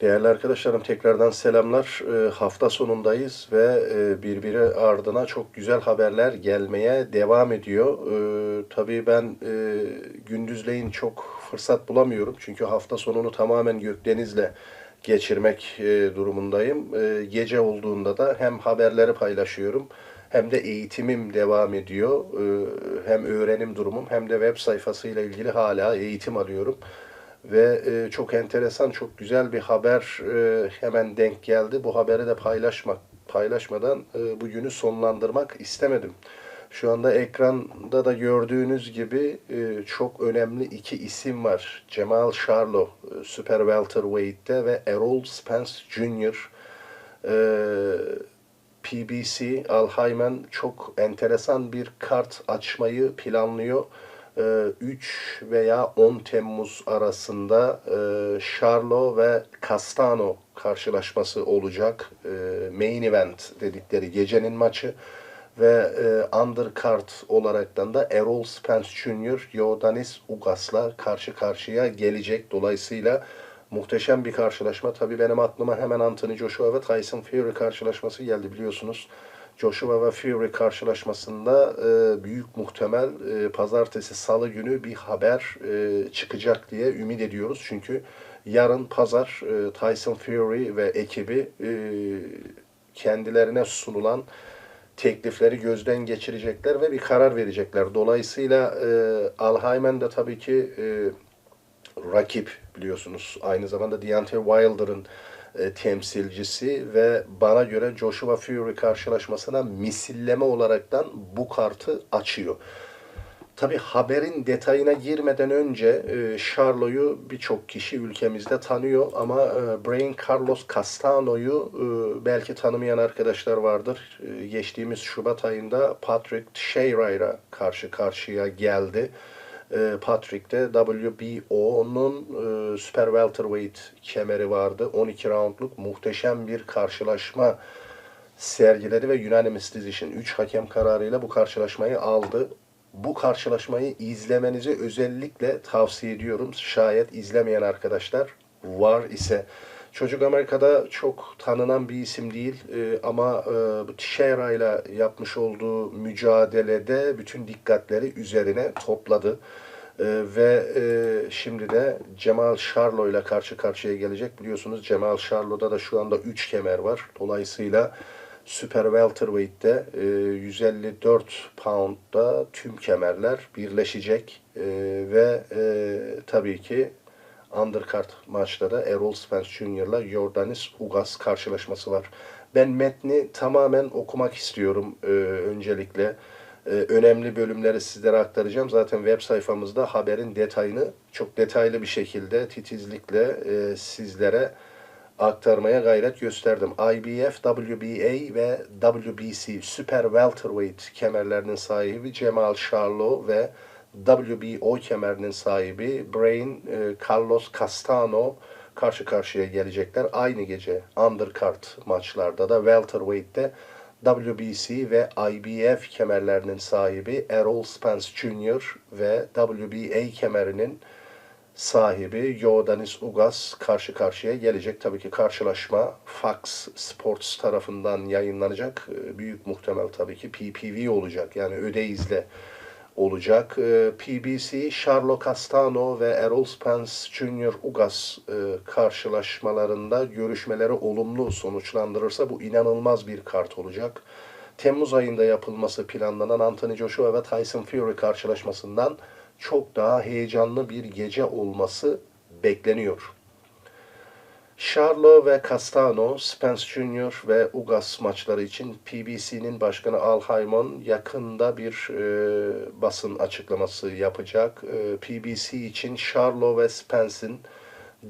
Değerli arkadaşlarım tekrardan selamlar. Ee, hafta sonundayız ve e, birbiri ardına çok güzel haberler gelmeye devam ediyor. Ee, tabii ben e, gündüzleyin çok fırsat bulamıyorum. Çünkü hafta sonunu tamamen Gökdeniz'le geçirmek e, durumundayım. E, gece olduğunda da hem haberleri paylaşıyorum hem de eğitimim devam ediyor. E, hem öğrenim durumum hem de web sayfasıyla ilgili hala eğitim alıyorum. Ve e, çok enteresan, çok güzel bir haber e, hemen denk geldi. Bu haberi de paylaşmak paylaşmadan e, bugünü sonlandırmak istemedim. Şu anda ekranda da gördüğünüz gibi e, çok önemli iki isim var. Cemal Charlo, e, Super Welterweight'te ve Errol Spence Jr. E, PBC Alhayman çok enteresan bir kart açmayı planlıyor. Ee, 3 veya 10 Temmuz arasında e, Charlo ve Castano karşılaşması olacak. E, main event dedikleri gecenin maçı ve e, undercard olaraktan da Errol Spence Jr. Yordanis Ugas'la karşı karşıya gelecek. Dolayısıyla muhteşem bir karşılaşma. Tabii benim aklıma hemen Anthony Joshua ve Tyson Fury karşılaşması geldi biliyorsunuz. Joshua ve Fury karşılaşmasında e, büyük muhtemel e, pazartesi salı günü bir haber e, çıkacak diye ümit ediyoruz. Çünkü yarın pazar e, Tyson Fury ve ekibi e, kendilerine sunulan teklifleri gözden geçirecekler ve bir karar verecekler. Dolayısıyla e, Alhayman da tabii ki e, rakip biliyorsunuz. Aynı zamanda Deontay Wilder'ın e, temsilcisi ve bana göre Joshua Fury karşılaşmasına misilleme olaraktan bu kartı açıyor. Tabi haberin detayına girmeden önce e, Charlo'yu birçok kişi ülkemizde tanıyor ama e, Brian Carlos Castano'yu e, belki tanımayan arkadaşlar vardır. Geçtiğimiz Şubat ayında Patrick Teixeira'ya karşı karşıya geldi. Patrick'te WBO'nun e, Super Welterweight kemeri vardı. 12 roundluk muhteşem bir karşılaşma sergiledi ve unanimous decision 3 hakem kararıyla bu karşılaşmayı aldı. Bu karşılaşmayı izlemenizi özellikle tavsiye ediyorum. Şayet izlemeyen arkadaşlar var ise. Çocuk Amerika'da çok tanınan bir isim değil e, ama e, bu Teixeira ile yapmış olduğu mücadelede bütün dikkatleri üzerine topladı. E, ve e, şimdi de Cemal Charlo ile karşı karşıya gelecek. Biliyorsunuz Cemal Charlo'da da şu anda 3 kemer var. Dolayısıyla Super Welterweight'te e, 154 pound'da tüm kemerler birleşecek e, ve e, tabii ki undercard maçta da Errol Spence Jr. ile Jordanis Ugas karşılaşması var. Ben metni tamamen okumak istiyorum e, öncelikle. E, önemli bölümleri sizlere aktaracağım. Zaten web sayfamızda haberin detayını çok detaylı bir şekilde, titizlikle e, sizlere aktarmaya gayret gösterdim. IBF, WBA ve WBC Super Welterweight kemerlerinin sahibi Cemal Charlo ve WBO kemerinin sahibi Brain e, Carlos Castano karşı karşıya gelecekler. Aynı gece undercard maçlarda da welterweight'te WBC ve IBF kemerlerinin sahibi Errol Spence Jr. ve WBA kemerinin sahibi Yodanis Ugas karşı karşıya gelecek. Tabii ki karşılaşma Fox Sports tarafından yayınlanacak. E, Büyük muhtemel tabii ki PPV olacak. Yani öde izle olacak. E, PBC, Charlo Castano ve Errol Spence Jr. Ugas e, karşılaşmalarında görüşmeleri olumlu sonuçlandırırsa bu inanılmaz bir kart olacak. Temmuz ayında yapılması planlanan Anthony Joshua ve Tyson Fury karşılaşmasından çok daha heyecanlı bir gece olması bekleniyor. Charlo ve Castano, Spence Jr. ve Ugas maçları için PBC'nin başkanı Al Haymon yakında bir e, basın açıklaması yapacak. E, PBC için Charlo ve Spence'in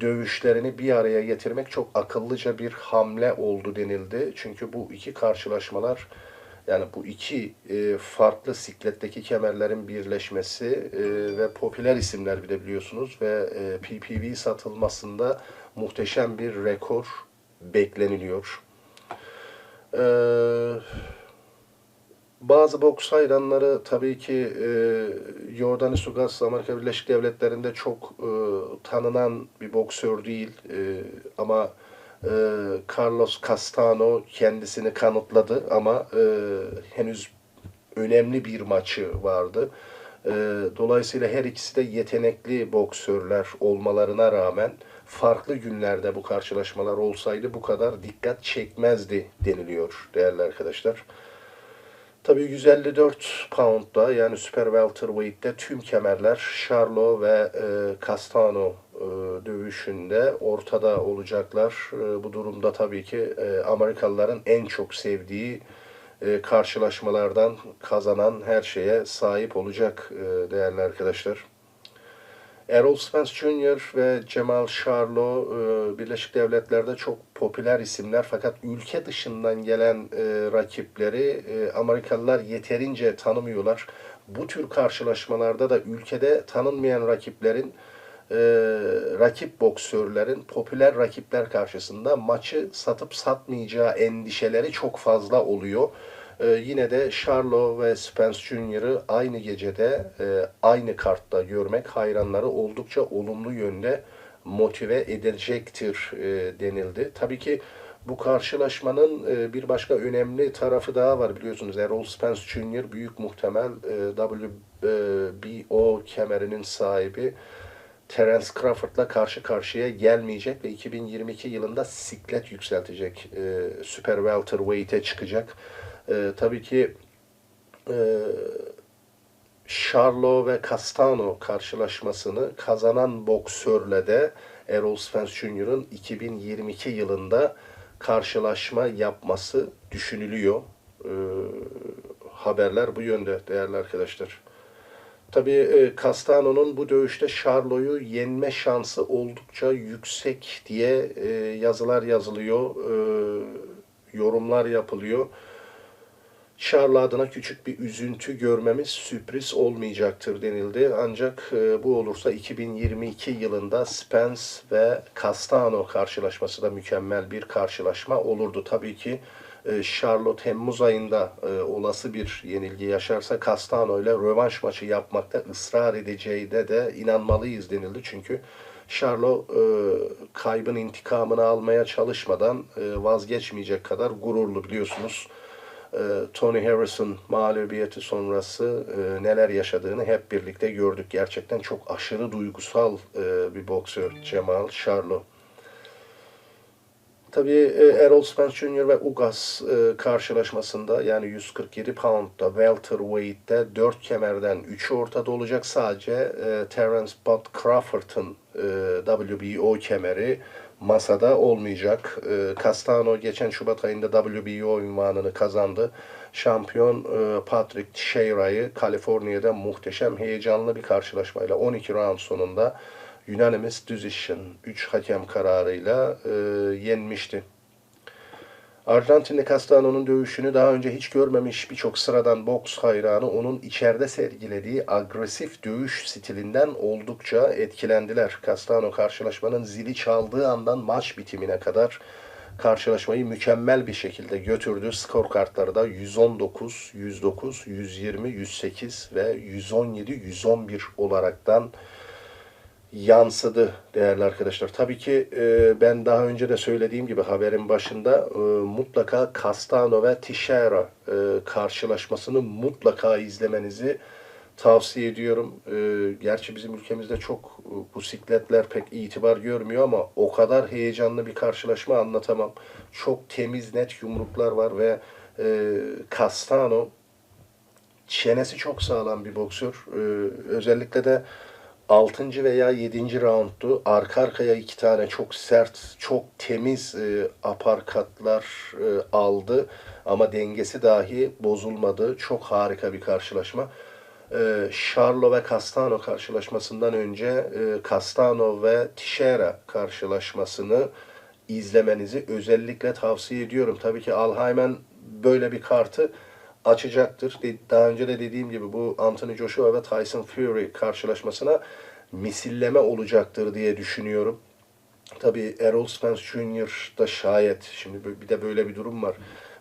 dövüşlerini bir araya getirmek çok akıllıca bir hamle oldu denildi. Çünkü bu iki karşılaşmalar yani bu iki e, farklı sikletteki kemerlerin birleşmesi e, ve popüler isimler bir de biliyorsunuz ve e, PPV satılmasında muhteşem bir rekor bekleniliyor. E, Bazı boks hayranları tabii ki e, Yordanis Ugas Amerika Birleşik Devletleri'nde çok e, tanınan bir boksör değil. E, ama e, Carlos Castano kendisini kanıtladı ama e, henüz önemli bir maçı vardı. E, dolayısıyla her ikisi de yetenekli boksörler olmalarına rağmen farklı günlerde bu karşılaşmalar olsaydı bu kadar dikkat çekmezdi deniliyor değerli arkadaşlar. Tabii 154 pound'da yani super welterweight'te tüm kemerler Charlo ve e, Castano e, dövüşünde ortada olacaklar. E, bu durumda tabii ki e, Amerikalıların en çok sevdiği e, karşılaşmalardan kazanan her şeye sahip olacak e, değerli arkadaşlar. Errol Spence Jr. ve Cemal Charlo Birleşik Devletler'de çok popüler isimler fakat ülke dışından gelen rakipleri Amerikalılar yeterince tanımıyorlar. Bu tür karşılaşmalarda da ülkede tanınmayan rakiplerin e, rakip boksörlerin popüler rakipler karşısında maçı satıp satmayacağı endişeleri çok fazla oluyor. Ee, yine de Charlo ve Spence Jr.'ı aynı gecede e, aynı kartta görmek hayranları oldukça olumlu yönde motive edecektir e, denildi. Tabii ki bu karşılaşmanın e, bir başka önemli tarafı daha var biliyorsunuz. Errol Spence Jr. büyük muhtemel e, WBO kemerinin sahibi Terence Crawford'la karşı karşıya gelmeyecek ve 2022 yılında siklet yükseltecek. E, Super Welterweight'e çıkacak. E, tabii ki e, Charlo ve Castano karşılaşmasını kazanan boksörle de Errol Spence Jr.'ın 2022 yılında karşılaşma yapması düşünülüyor. E, haberler bu yönde değerli arkadaşlar. Tabii e, Castano'nun bu dövüşte Charlo'yu yenme şansı oldukça yüksek diye e, yazılar yazılıyor, e, yorumlar yapılıyor. Charlo adına küçük bir üzüntü görmemiz sürpriz olmayacaktır denildi. Ancak e, bu olursa 2022 yılında Spence ve Castano karşılaşması da mükemmel bir karşılaşma olurdu. Tabii ki e, Charlo Temmuz ayında e, olası bir yenilgi yaşarsa Castano ile rövanş maçı yapmakta ısrar edeceği de de inanmalıyız denildi. Çünkü Charlo e, kaybın intikamını almaya çalışmadan e, vazgeçmeyecek kadar gururlu biliyorsunuz. E, Tony Harrison mağlubiyeti sonrası e, neler yaşadığını hep birlikte gördük. Gerçekten çok aşırı duygusal e, bir boksör Cemal Charlo. Tabii e, Errol Spence Jr. ve Ugas karşılaşmasında yani 147 pound'da welterweight'te 4 kemerden 3'ü ortada olacak. Sadece Terence Bud Crawford'ın WBO kemeri masada olmayacak. Castano geçen Şubat ayında WBO ünvanını kazandı. Şampiyon Patrick Teixeira'yı Kaliforniya'da muhteşem heyecanlı bir karşılaşmayla 12 round sonunda unanimous decision 3 hakem kararıyla e, yenmişti. Arjantinli Castano'nun dövüşünü daha önce hiç görmemiş birçok sıradan boks hayranı onun içeride sergilediği agresif dövüş stilinden oldukça etkilendiler. Castano karşılaşmanın zili çaldığı andan maç bitimine kadar karşılaşmayı mükemmel bir şekilde götürdü. Skor kartları da 119, 109, 120, 108 ve 117, 111 olaraktan yansıdı değerli arkadaşlar. Tabii ki e, ben daha önce de söylediğim gibi haberin başında e, mutlaka Castano ve Teixeira e, karşılaşmasını mutlaka izlemenizi tavsiye ediyorum. E, gerçi bizim ülkemizde çok e, bu sikletler pek itibar görmüyor ama o kadar heyecanlı bir karşılaşma anlatamam. Çok temiz net yumruklar var ve e, Castano çenesi çok sağlam bir boksör. E, özellikle de 6. veya 7. rounddu. Arka arkaya iki tane çok sert, çok temiz e, aparkatlar e, aldı. Ama dengesi dahi bozulmadı. Çok harika bir karşılaşma. E, Charlo ve Castano karşılaşmasından önce e, Castano ve Teixeira karşılaşmasını izlemenizi özellikle tavsiye ediyorum. Tabii ki Alhaymen böyle bir kartı açacaktır. Daha önce de dediğim gibi bu Anthony Joshua ve Tyson Fury karşılaşmasına misilleme olacaktır diye düşünüyorum. Tabii Errol Spence Jr. da şayet, şimdi bir de böyle bir durum var.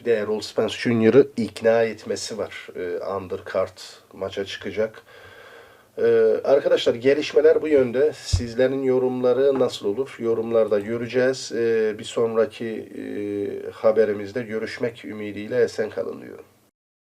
Bir de Errol Spence Jr.'ı ikna etmesi var. Ee, undercard maça çıkacak. Ee, arkadaşlar gelişmeler bu yönde. Sizlerin yorumları nasıl olur? Yorumlarda göreceğiz. Bir sonraki e, haberimizde görüşmek ümidiyle esen kalın diyorum.